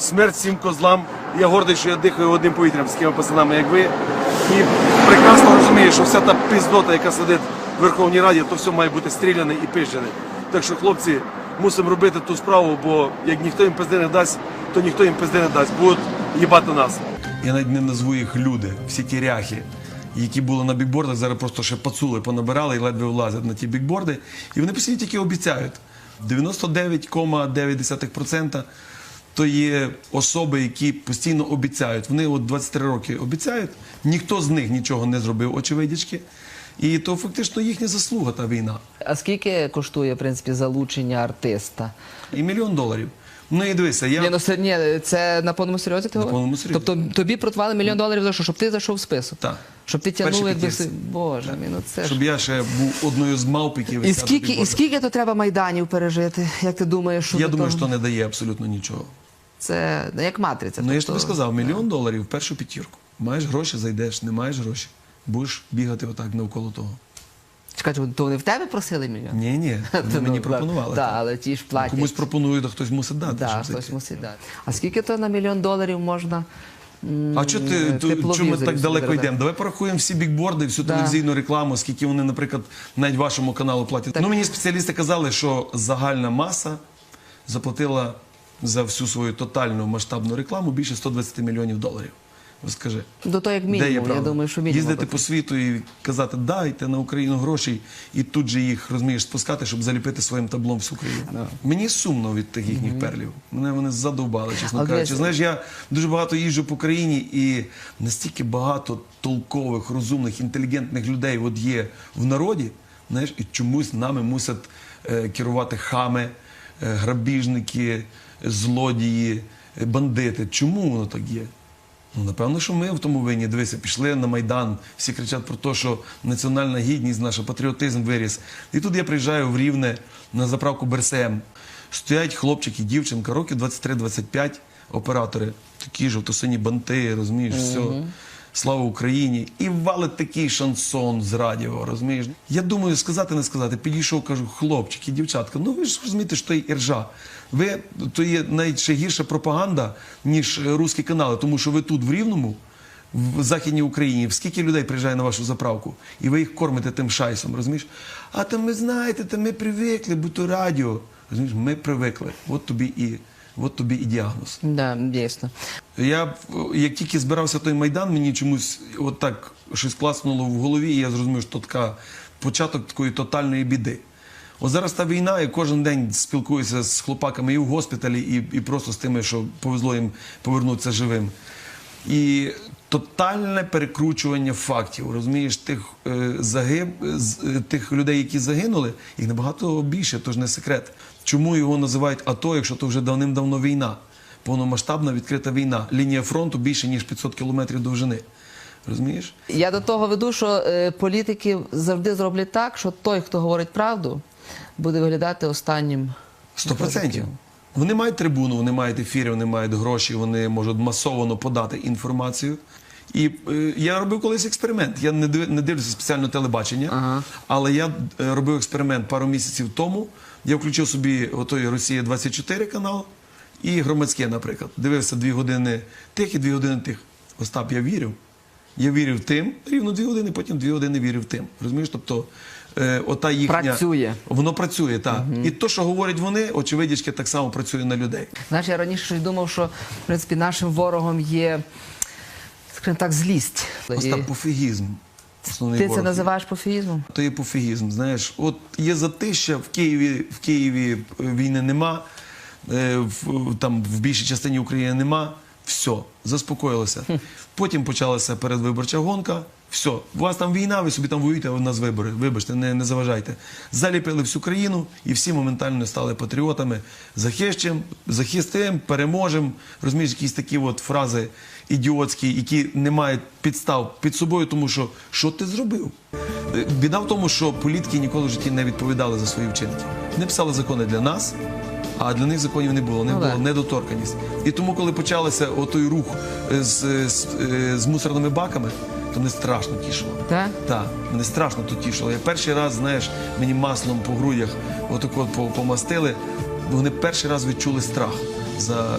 Смерть всім козлам. Я гордий, що я дихаю одним повітрям з такими пацанами, як ви. І прекрасно розумію, що вся та піздота, яка сидить в Верховній Раді, то все має бути стріляне і пижене. Так що, хлопці, мусимо робити ту справу, бо як ніхто їм пизди не дасть, то ніхто їм пизди не дасть. Будуть їбати нас. Я навіть не назву їх люди, всі ті ряхи, які були на бікбордах, зараз просто ще пацули понабирали і ледве влазять на ті бікборди. І вони постійно тільки обіцяють. 99,9% то є особи, які постійно обіцяють. Вони от 23 роки обіцяють, ніхто з них нічого не зробив, очевидячки. І то фактично їхня заслуга та війна. А скільки коштує, в принципі, залучення артиста? І мільйон доларів. Ну і дивися, я. Ні, ну це, ні, це на повному серйозі ти На говориш? повному серйозі. Тобто тобі протвали мільйон доларів за що? Щоб ти зайшов в список? Так. Щоб ти тягнув, якби... п'ятірці. си- Боже мій, ну це ж... Щоб я ще був одною з мавп, які І скільки, і скільки то треба майданів пережити? Як ти думаєш, що Я до думаю, того? що не дає абсолютно нічого. Це ну, як матриця. Ну я ж тобто- тобі сказав, мільйон доларів в першу п'ятірку. Маєш гроші, зайдеш, не маєш гроші. Будеш бігати отак навколо того. Чекай, то вони в тебе просили мільйон? Ні, ні, вони мені пропонували. Так, так. але ті ж платять. Комусь пропонують, а хтось мусить дати. Да, щоб хтось мусить дати. А скільки то на мільйон доларів можна? А чого ти чому ми так далеко йдемо? Давай порахуємо всі бікборди, всю телевізійну рекламу, скільки вони, наприклад, навіть вашому каналу платять. Ну мені спеціалісти казали, що загальна маса заплатила за всю свою тотальну масштабну рекламу більше 120 мільйонів доларів. Скажи. До того, як мінімум, я думаю, що мінімум. Їздити по світу і казати, дайте на Україну гроші, і тут же їх розумієш спускати, щоб заліпити своїм таблом всю країну. Мені сумно від тих їхніх перлів. Мене вони задовбали, чесно кажучи. Знаєш, я дуже багато їжджу по країні, і настільки багато толкових, розумних, інтелігентних людей от є в народі. Знаєш, і чомусь нами мусять е, керувати хами, е, грабіжники, злодії, бандити. Чому воно так є? Ну, напевно, що ми в тому винні. Дивися, пішли на Майдан, всі кричать про те, що національна гідність, наш патріотизм виріс. І тут я приїжджаю в Рівне на заправку БРСМ. Стоять хлопчик і дівчинка, років 23-25, оператори, такі жовто-сині банти, розумієш, все. Слава Україні! І валить такий шансон з радіо, розумієш? Я думаю, сказати, не сказати. Підійшов, кажу, хлопчики, дівчатка, ну ви ж розумієте, що є іржа. Ви то є ще гірша пропаганда, ніж русські канали, тому що ви тут в Рівному, в Західній Україні, скільки людей приїжджає на вашу заправку, і ви їх кормите тим шайсом, розумієш? А там ви знаєте, там ми привикли, бо то радіо. Розумієш, ми привикли. От тобі і, от тобі і діагноз. Да, дійсно. Я як тільки збирався той майдан, мені чомусь от так щось класнуло в голові, і я зрозумів, що така початок такої тотальної біди. От зараз та війна, і кожен день спілкуюся з хлопаками і в госпіталі, і, і просто з тими, що повезло їм повернутися живим. І тотальне перекручування фактів, розумієш, тих е, загиб, е, тих людей, які загинули, їх набагато більше, тож не секрет. Чому його називають АТО, якщо то вже давним-давно війна? Повномасштабна відкрита війна. Лінія фронту більше ніж 500 кілометрів довжини. Розумієш? Я до того веду, що е, політики завжди зроблять так, що той, хто говорить правду, буде виглядати останнім. Сто процентів. Вони мають трибуну, вони мають ефіри, вони мають гроші, вони можуть масово подати інформацію. І е, я робив колись експеримент. Я не, див, не дивлюся спеціально телебачення, Ага. але я е, робив експеримент пару місяців тому. Я включив собі отой Росія 24 канал і громадське, наприклад. Дивився дві години тих і дві години тих. Остап, я вірив. Я вірив тим, рівно дві години, потім дві години вірив тим. Розумієш? Тобто, е, ота їхня. Працює. Воно працює, так. І то, що говорять вони, очевидячки, так само працює на людей. Знаєш, я раніше щось думав, що в принципі нашим ворогом є, скажімо так, злість. І Остап пофігізм. Основний Ти це ворог. називаєш пофігізмом? То є пофігізм. Знаєш, от є затища, в Києві, в Києві е, війни нема, е, в, там в більшій частині України нема. Все, заспокоїлося. Потім почалася передвиборча гонка. Все, у вас там війна, ви собі там воюєте, а у нас вибори. Вибачте, не, не заважайте. Заліпили всю країну, і всі моментально стали патріотами. Захищем, захистим, переможемо. Розумієш, якісь такі от фрази ідіотські, які не мають підстав під собою, тому що що ти зробив? Е, Біда в тому, що політики ніколи в житті не відповідали за свої вчинки. Вони писали закони для нас, а для них законів не було. Не Ну, було недоторканість. І тому, коли почався отой рух е, з, з, е, з мусорними баками, то мене страшно тішило. Так? Так, мене страшно то тішило. Я перший раз, знаєш, мені маслом по грудях отако от помастили. Вони перший раз відчули страх за.